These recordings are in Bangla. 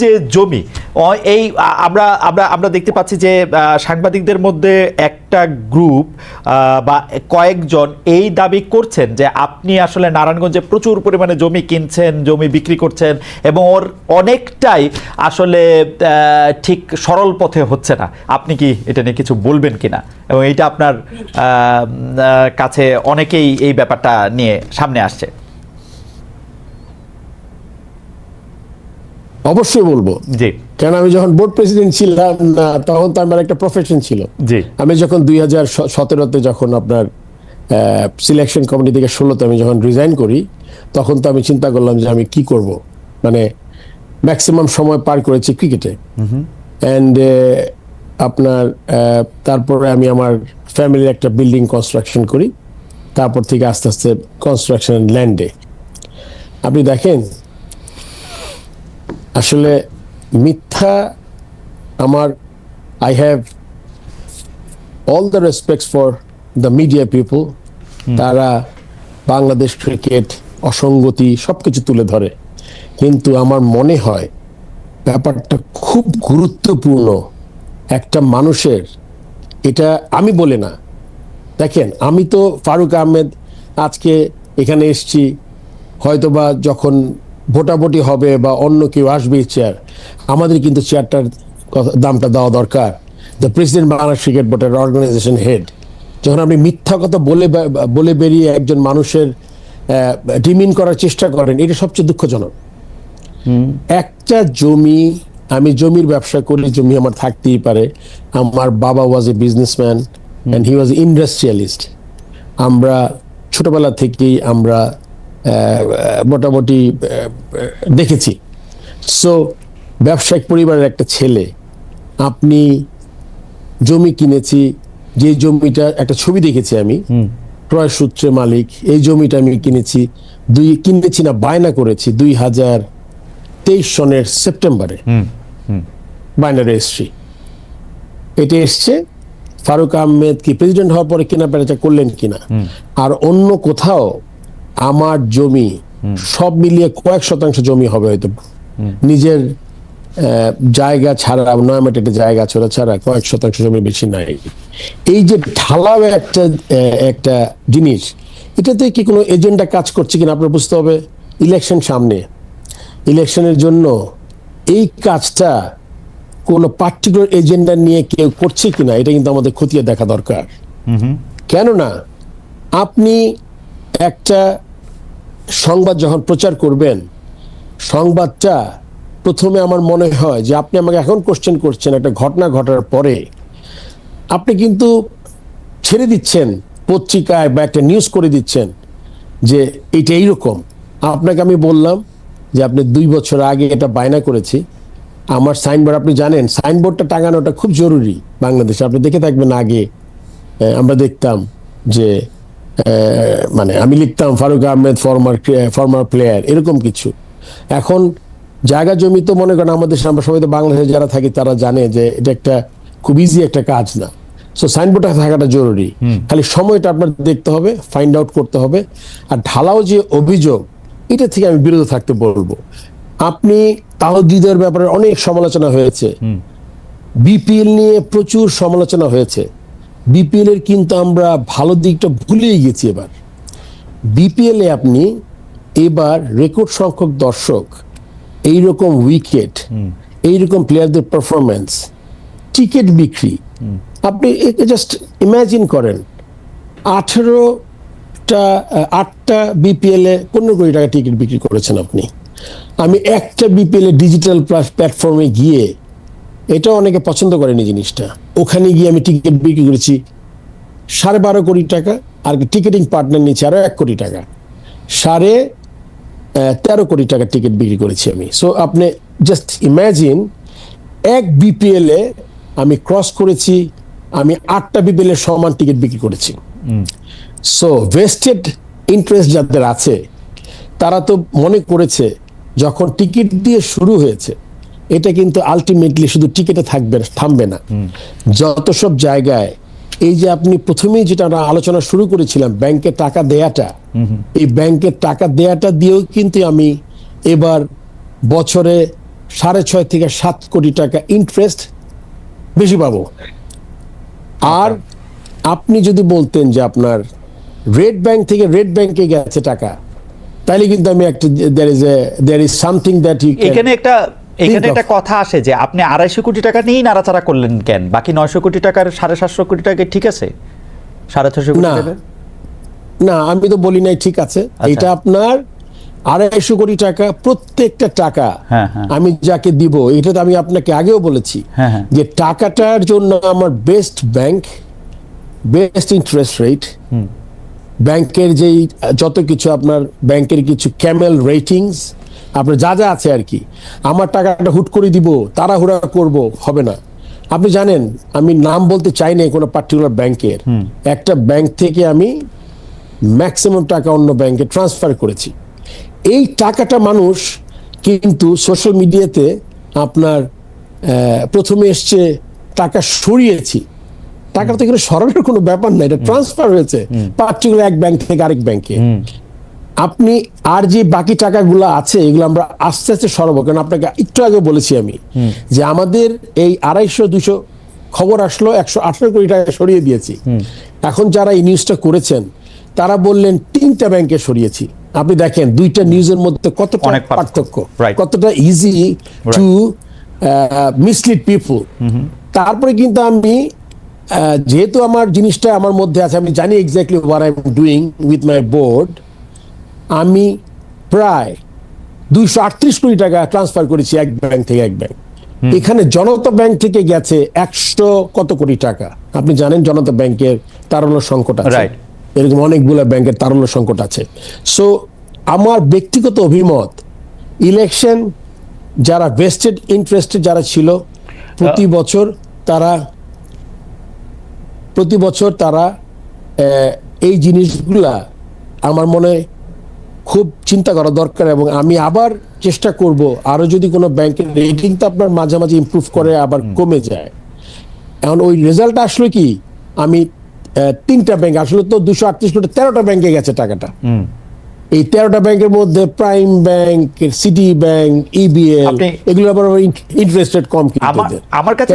যে জমি এই আমরা আমরা আমরা দেখতে পাচ্ছি যে সাংবাদিকদের মধ্যে একটা গ্রুপ বা কয়েকজন এই দাবি করছেন যে আপনি আসলে নারায়ণগঞ্জে প্রচুর পরিমাণে জমি কিনছেন, জমি বিক্রি করছেন এবং ওর অনেকটাই আসলে ঠিক সরল পথে হচ্ছে না। আপনি কি এটা নিয়ে কিছু বলবেন কিনা? এবং এইটা আপনার কাছে অনেকেই এই ব্যাপারটা নিয়ে সামনে আসছে। অবশ্যই বলব। জি। কেন আমি যখন বোর্ড প্রেসিডেন্ট ছিলাম না তখন তো আমার একটা প্রফেশন ছিল। জি। আমি যখন দুই হাজার সতেরোতে যখন আপনার সিলেকশন কমিটি থেকে ষোলোতে আমি যখন রিজাইন করি তখন তো আমি চিন্তা করলাম যে আমি কি করব। মানে ম্যাক্সিমাম সময় পার করেছি ক্রিকেটে অ্যান্ড আপনার তারপরে আমি আমার ফ্যামিলির একটা বিল্ডিং কনস্ট্রাকশন করি। তারপর থেকে আস্তে আস্তে কনস্ট্রাকশন ল্যান্ডে আপনি দেখেন আসলে মিথ্যা আমার I have all the respects for the media people তারা বাংলাদেশ ক্রিকেট অসঙ্গতি সব কিছু তুলে ধরে। কিন্তু আমার মনে হয় ব্যাপারটা খুব গুরুত্বপূর্ণ একটা মানুষের। এটা আমি বলে না। দেখেন আমি তো ফারুক আহমেদ আজকে এখানে এসছি। হয়তোবা যখন ভোটাভুটি হবে বা অন্য কেউ আসবে চেয়ার আমাদের কিন্তু চেয়ারটার দামটা দেওয়া দরকার। দ্য প্রেসিডেন্ট বাংলাদেশ ক্রিকেট বোর্ডের অর্গানাইজেশন হেড যখন আপনি মিথ্যা কথা বলে বলে বেরিয়ে একজন মানুষের ডিমিন করার চেষ্টা করেন, এটা সবচেয়ে দুঃখজনক। একটা জমি, আমি জমির ব্যবসা করি, জমি আমার থাকতেই পারে। আমার বাবা was a businessman and he was industrialist আমরা ছোটবেলা থেকেই আমরা মোটামুটি দেখেছি। সো ব্যবসায়িক পরিবারের একটা ছেলে আপনি জমি কিনেছি যে জমিটা একটা ছবি দেখেছি আমি ক্রয় সূত্রে মালিক এই জমিটা আমি কিনেছি দুই কিনেছি না বায়না করেছি দুই হাজার তেইশ সনের সেপ্টেম্বরে। বায়না রেজিস্ট্রি এটা এসছে। ফারুক আহমেদ কি প্রেসিডেন্ট হওয়ার পরে কেনা বেচা করলেন কিনা? আর অন্য কোথাও আমার জমি সব মিলিয়ে কয়েক শতাংশ জমি হবে হয়তো। নিজের জায়গা ছাড়া নয়ামেট একটা জায়গা ছাড়া ছাড়া কয়েক শতাংশ জমি বেশি নাই। এই যে ঢালাও একটা একটা জিনিস এটাতে কি কোনো এজেন্ডা কাজ করছে কিনা আপনার বুঝতে হবে? ইলেকশন সামনে। ইলেকশনের জন্য এই কাজটা কোনো পার্টিকুলার এজেন্ডা নিয়ে কেউ করছে কিনা এটা কিন্তু আমাদের খতিয়ে দেখা দরকার। কেননা আপনি একটা সংবাদ যখন প্রচার করবেন, সংবাদটা প্রথমে আমার মনে হয় যে আপনি আমাকে এখন কোশ্চেন করছেন, একটা ঘটনা ঘটার পরে। আপনি কিন্তু ছেড়ে দিচ্ছেন পত্রিকায় বা একটা নিউজ করে দিচ্ছেন যে এইটা এইরকম। আপনাকে আমি বললাম যে আপনি দুই বছর আগে এটা বায়না করেছি। আমার সাইনবোর্ড আপনি জানেন সাইনবোর্ডটা টাঙানোটা খুব জরুরি বাংলাদেশে। আপনি দেখে থাকবেন আগে আমরা দেখতাম যে মানে আমি লিখতাম Faruque Ahmed former former player এরকম কিছু। এখন জায়গা জমি তো মনে করেন আমাদের আমরা সবাই তো বাংলাদেশে যারা থাকি তারা জানে যে এটা একটা খুব ইজি একটা কাজ না। সো সাইনবোর্ডটা থাকাটা জরুরি। খালি সময়টা আপনার দেখতে হবে ফাইন্ড আউট করতে হবে। আর ঢালাও যে অভিযোগ এটা থেকে আমি বিরত থাকতে বলব। আপনি তাহদিদের ব্যাপারে অনেক সমালোচনা হয়েছে। বিপিএল নিয়ে প্রচুর সমালোচনা হয়েছে। বিপিএল এর কিন্তু আমরা ভালো দিকটা ভুলেই গেছি এবার। বিপিএল এ আপনি এবার রেকর্ড সংখ্যক দর্শক এইরকম উইকেট এইরকম প্লেয়ারদের পারফরমেন্স টিকিট বিক্রি। আপনি জাস্ট ইমাজিন করেন আঠেরোটা আটটা বিপিএল এ পনেরো কোটি টাকা টিকিট বিক্রি করেছেন আপনি। আমি একটা বিপিএল এ ডিজিটাল প্ল্যাটফর্মে গিয়ে এটা অনেকে পছন্দ করেনি জিনিসটা। ওখানে গিয়ে আমি টিকিট বিক্রি করেছি সাড়ে বারো কোটি টাকা আর টিকিটিং পার্টনার নিচ্ছে আরও এক কোটি টাকা। সাড়ে তেরো কোটি টাকার টিকিট বিক্রি করেছি আমি। সো আপনি জাস্ট ইম্যাজিন এক বিপিএল এ আমি ক্রস করেছি আমি আটটা বিপিএল এর সমান টিকিট বিক্রি করেছি। সো ভেস্টেড ইন্টারেস্ট যাদের আছে তারা তো মনে করেছে যখন টিকিট দিয়ে শুরু হয়েছে এটা কিন্তু আলটিমেটলি শুধু টিকিটে থাকবে থামবে না। যত সব জায়গায় এই যে আপনি প্রথমেই যেটা আমরা আলোচনা শুরু করেছিলাম ব্যাংকে টাকা দেয়াটা এই ব্যাংকের টাকা দেয়াটা দিয়েও কিন্তু আমি এবার বছরে সাড়ে ছয় থেকে সাত কোটি টাকা ইন্টারেস্ট বেশি পাবো। আর আপনি যদি বলতেন যে আপনার রেড ব্যাংক থেকে রেড ব্যাংকে গেছে টাকা তাহলে কিন্তু আমি একটা there is a there is something that you এখানে একটা এখানে একটা কথা আসে যে আপনি আড়াইশো কোটি টাকা নিয়েই নাড়াচাড়া করলেন কেন বাকি নয়শো কোটি টাকার সাড়ে সাতশো কোটি টাকা ঠিক আছে সাড়ে ছশো কোটি। টাকা না আমি তো বলি নাই ঠিক আছে আচ্ছা। এটা আপনার আড়াইশো কোটি টাকা প্রত্যেকটা টাকা হ্যাঁ, হ্যাঁ। আমি যাকে দিব এটা তো আমি আপনাকে আগেও বলেছি হ্যাঁ। যে টাকাটার জন্য আমার best bank best interest rate ব্যাংকের যেই যত কিছু আপনার ব্যাংকের কিছু ক্যামেল রেটিংস আপনার যা যা আছে আর কি। আমার টাকাটা হুট করে দিব তাড়াহুড়া করব হবে না। আপনি জানেন আমি নাম বলতে চাই না কোনো পার্টিকুলার ব্যাংকের একটা ব্যাংক থেকে আমি ম্যাক্সিমাম টাকা অন্য ব্যাংকে ট্রান্সফার করেছি। এই টাকাটা মানুষ কিন্তু সোশ্যাল মিডিয়াতে আপনার প্রথমে এসছে টাকা সরিয়েছি। টাকাটা তো এখানে সরানোর কোনো ব্যাপার না এটা ট্রান্সফার হয়েছে পার্টিকুলার এক ব্যাংক থেকে আরেক ব্যাংকে আপনি আর যে বাকি টাকাগুলো আছে এগুলো আমরা আস্তে আস্তে সরাবো। কারণ আপনাকে একটু আগে বলেছি আমি যে আমাদের এই আড়াইশো দুশো খবর আসলো একশো আঠারো কোটি টাকা সরিয়ে দিয়েছি। এখন যারা এই নিউজটা করেছেন তারা বললেন তিনটা ব্যাংকে সরিয়েছি। আপনি দেখেন দুইটা নিউজের মধ্যে কতটা পার্থক্য। কতটা ইজি টু মিসলিড পিপল তারপরে কিন্তু আমি যেহেতু আমার জিনিসটা আমার মধ্যে আছে আমি জানি exactly what I am doing with my board আমি প্রায় দুইশো আটত্রিশ কোটি টাকা ট্রান্সফার করেছি এক ব্যাংক থেকে এক ব্যাংক এখানে জনতা ব্যাংক থেকে গেছে একশো কত কোটি টাকা। আপনি জানেন জনতা ব্যাংকের তারল্য সংকট আছে. এরকম অনেকগুলো ব্যাংকের তারল্য সংকট আছে। সো আমার ব্যক্তিগত অভিমত ইলেকশন যারা ভেস্টেড ইন্টারেস্টেড যারা ছিল প্রতি বছর তারা প্রতি বছর তারা এই জিনিসগুলা আমার মনে হয় খুব চিন্তা করা দরকার এবং আমি আবার চেষ্টা করব আরও যদি কোনো ব্যাংকের রেটিং তো আপনার মাঝে মাঝে ইমপ্রুভ করে আবার কমে যায়। এখন ওই রেজাল্ট আসলো কি? আমি তিনটা ব্যাংক আসলে তো দুশো আটত্রিশ কোটি তেরোটা ব্যাংকে গেছে টাকাটা। এই তেরোটা ব্যাংকের মধ্যে prime bank city bank EBL এগুলো আবার ইন্টারেস্টেড কম আমার কাছে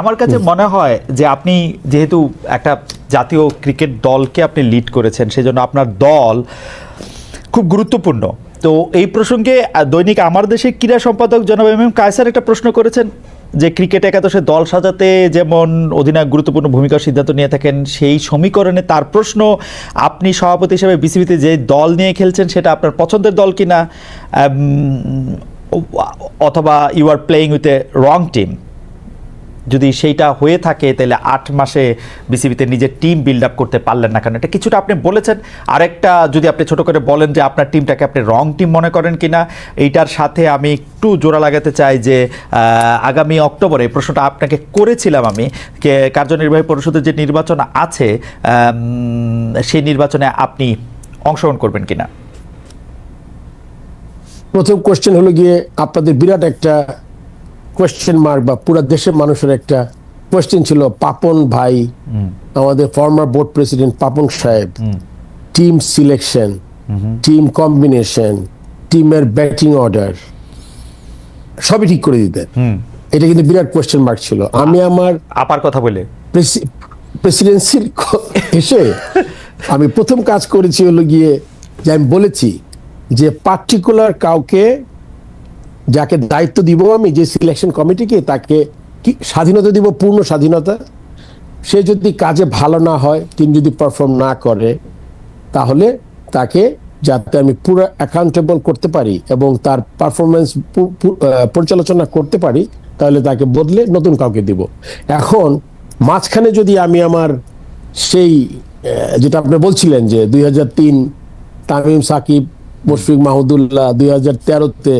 আমার কাছে মনে হয় যে আপনি যেহেতু একটা জাতীয় ক্রিকেট দলকে আপনি লিড করেছেন সেজন্য আপনার দল খুব গুরুত্বপূর্ণ। তো এই প্রসঙ্গে দৈনিক আমার দেশে ক্রীড়া সম্পাদক জনাব এম এম কায়সার একটা প্রশ্ন করেছেন যে ক্রিকেট একাদশে দল সাজাতে যেমন অধিনায়ক গুরুত্বপূর্ণ ভূমিকার সিদ্ধান্ত নিয়ে থাকেন, সেই সমীকরণে তার প্রশ্ন, আপনি সভাপতি হিসেবে বিসিবিতে যে দল নিয়ে খেলছেন সেটা আপনার পছন্দের দল কিনা? অথবা you are playing with a wrong team যদি সেইটা হয়ে থাকে, তাহলে আট মাসে বিসিবিতে নিজের টিম বিল্ড আপ করতে পারলেন না কারণ এটা কিছুটা আপনি বলেছেন। আরেকটা যদি আপনি ছোট করে বলেন যে আপনার টিমটাকে আপনি রং টিম মনে করেন কিনা, এইটার সাথে আমি একটু জোড়া লাগাতে চাই যে আগামী অক্টোবরে প্রশ্নটা আপনাকে করেছিলাম আমি কার্যনির্বাহী পরিষদের যে নির্বাচন আছে সেই নির্বাচনে আপনি অংশগ্রহণ করবেন কিনা? প্রথম কোশ্চেন হলো গিয়ে আপনাদের বিরাট একটা কোয়েশ্চেন মার্ক বা পুরো দেশের মানুষের একটা কোয়েশ্চেন ছিল পাপন ভাই আমাদের ফর্মার বোর্ড প্রেসিডেন্ট পাপন সাহেব টিম সিলেকশন টিম কম্বিনেশন টিমের ব্যাটিং অর্ডার সবই ঠিক করে দিতেন। এটা কিন্তু বিরাট কোয়েশ্চেন মার্ক ছিল। আমি আমার আপার কথা বলে। প্রেসিডেন্সির এসে আমি প্রথম কাজ করেছি হলো গিয়ে যে আমি বলেছি যে পার্টিকুলার কাউকে যাকে দায়িত্ব দিব আমি যে সিলেকশন কমিটিকে তাকে কি স্বাধীনতা দিব, পূর্ণ স্বাধীনতা? সে যদি কাজে ভালো না হয় তিনি যদি পারফর্ম না করে, তাহলে তাকে যাতে আমি পুরো অ্যাকাউন্টেবল করতে পারি এবং তার পারফরমেন্স পরিচালনা করতে পারি, তাহলে তাকে বদলে নতুন কাউকে দিব। এখন মাঝখানে যদি আমি আমার সেই যেটা আপনি বলছিলেন যে দুই হাজার তিন তামিম সাকিব, মুশফিক মাহমুদুল্লাহ দুই হাজার তেরোতে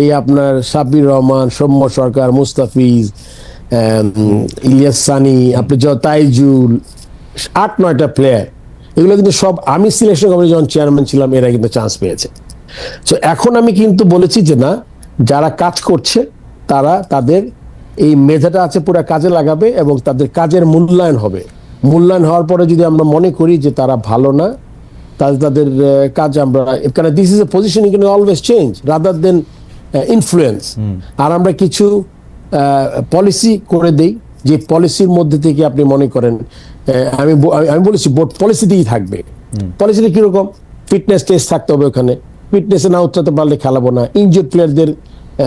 এই আপনার সাব্বির রহমান, সৌম্য সরকার, মুস্তাফিজ ইলিয়াস সানি, আপনি তাইজুল, আট, নয়টা প্লেয়ার এগুলো কিন্তু সব আমি সিলেকশন কমিটি যখন চেয়ারম্যান ছিলাম, এরা কিন্তু চান্স পেয়েছে। তো এখন আমি কিন্তু বলেছি যে না, যারা কাজ করছে, তারা তাদের এই মেধাটা আছে, পুরো কাজে লাগাবে এবং তাদের কাজের মূল্যায়ন হবে। মূল্যায়ন হওয়ার পরে যদি আমরা মনে করি যে তারা ভালো না, তাহলে তাদের কাজ আমরা, কারণ this is a position you can always change rather than influence আর আমরা কিছু পলিসি করে দেই যে পলিসির মধ্যে থেকে আপনি মনে করেন আমি আমি- বলেছি বোর্ড পলিসিতেই থাকবে। পলিসিটা কীরকম? ফিটনেস টেস্ট থাকতে হবে ওখানে। ফিটনেসে না উতরাতে পারলে খেলাবো না। ইনজুর প্লেয়ারদের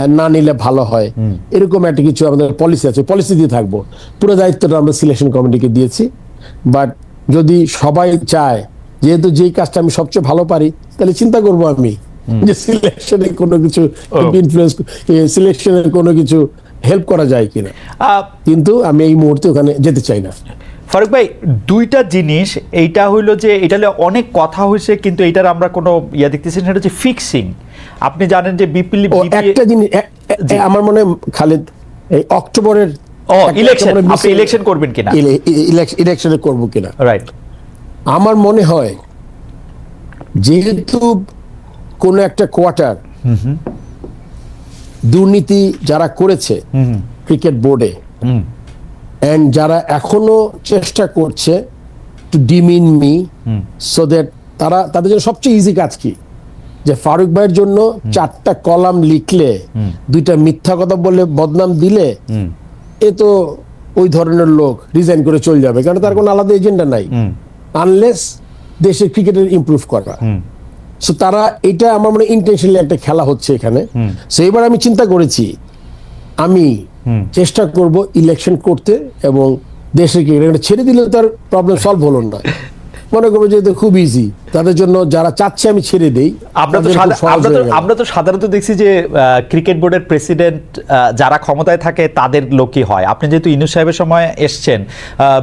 না নিলে ভালো হয়। এরকম একটা কিছু আমাদের পলিসি আছে। পলিসি দিয়ে থাকব। পুরো দায়িত্বটা আমরা সিলেকশন কমিটিকে দিয়েছি। বাট যদি সবাই চায় যেহেতু যেই কাজটা আমি সবচেয়ে ভালো পারি তাহলে চিন্তা করব আমি। যে সিলেকশনে কোনো কিছু ইনফ্লুয়েন্স সিলেকশনের কোনো কিছু হেল্প করা যায় কিনা? কিন্তু আমি এই মুহূর্তে ওখানে যেতে চাই না। ফারুক ভাই দুইটা জিনিস এইটা হইল যে এটা অনেক কথা হয়েছে কিন্তু এটার আমরা কোনো ইয়া দেখতেছি সেটা হচ্ছে ফিক্সিং আপনি জানেন যে বিপিএল একটা জিনিস। আমার মনে হয় খালেদ এই অক্টোবরের ও, হয় আপনি election করবেন কিনা? ইলেকশনে করব কিনা। রাইট আমার মনে হয় যেহেতু কোন একটা কোয়ার্টার দুর্নীতি যারা করেছে ক্রিকেট বোর্ডে এন্ড যারা এখনও চেষ্টা করছে to demean me so that তারা তাদের জন্য সবচেয়ে ইজি কাজ কি? যে ফারুক ভাইয়ের জন্য চারটা কলাম লিখলে দুইটা মিথ্যা কথা বলে বদনাম দিলে এ তো ওই ধরনের লোক রিজাইন করে চলে যাবে। কারণ তার কোনো আলাদা এজেন্ডা নাই। আনলেস দেশের ক্রিকেটের ইমপ্রুভ করা। সো তারা এটা আমার মনে ইন্টেনশনালি একটা খেলা হচ্ছে এখানে। সো এবার আমি চিন্তা করেছি আমি চেষ্টা করব ইলেকশন করতে এবং দেশের ক্রিকেট ছেড়ে দিলে তার প্রবলেম সলভ হলো না। মনে করব যে খুব ইজি তাদের জন্য যারা চাচ্ছে আমি ছেড়ে দেই আমরা তো সাধারণত দেখছি যে ক্রিকেট বোর্ডের প্রেসিডেন্ট যারা ক্ষমতায় থাকে তাদের লোকই হয়। আপনি যেহেতু ইনু সাহেবের সময় এসছেন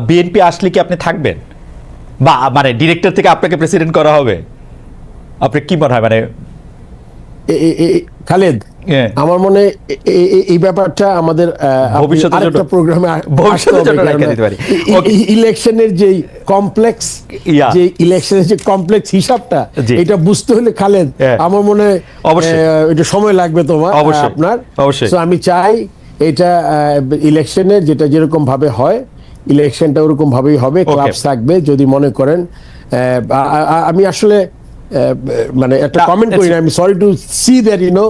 বিএনপি আসলে কি আপনি থাকবেন? বা মানে ডিরেক্টর থেকে আপনাকে প্রেসিডেন্ট করা হবে? আপনি কি মনে হয় মানে খালেদ। আমার মনে এই ব্যাপারটা আমাদের আরেকটা প্রোগ্রামে। ইলেকশনের যে কমপ্লেক্স. যে ইলেকশনের যে কমপ্লেক্স হিসাবটা এটা বুঝতে হলে খালেদ। আমার মনে হয় এটা সময় লাগবে তোমার অবশ্যই। আপনার অবশ্যই। আমি চাই এটা ইলেকশনের যেটা যেরকম ভাবে হয় ইলেকশনটা ওরকম ভাবেই হবে ক্লাবস থাকবে যদি মনে করেন আমি আসলে মানে একটা কমেন্ট করি না আমি sorry to see that you know.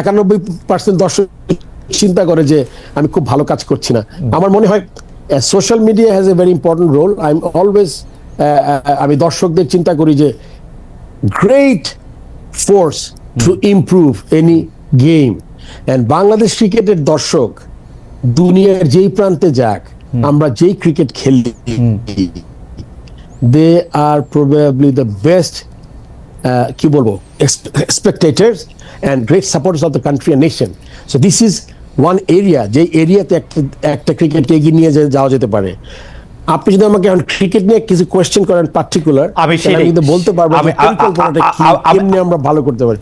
একানব্বই পার্সেন্ট দর্শক চিন্তা করে যে আমি খুব ভালো কাজ করছি না। আমার মনে হয় social media has a very important role I am always আমি দর্শকদের চিন্তা করি যে great force to improve any game and Bangladesh ক্রিকেটের দর্শক দুনিয়ার যেই প্রান্তে যাক আমরা যেই ক্রিকেট খেলি they are probably the best কি বলব spectators and great supporters of the country and nation so this is one area যে এরিয়াতে একটা একটা ক্রিকেটকে এগিয়ে নিয়ে যাওয়া যেতে পারে। আপনি যদি আমাকে এখন ক্রিকেট নিয়ে কিছু কোয়েশ্চেন করেন পার্টিকুলার আমি সেটা কিন্তু বলতে পারব আমরা ভালো করতে পারি।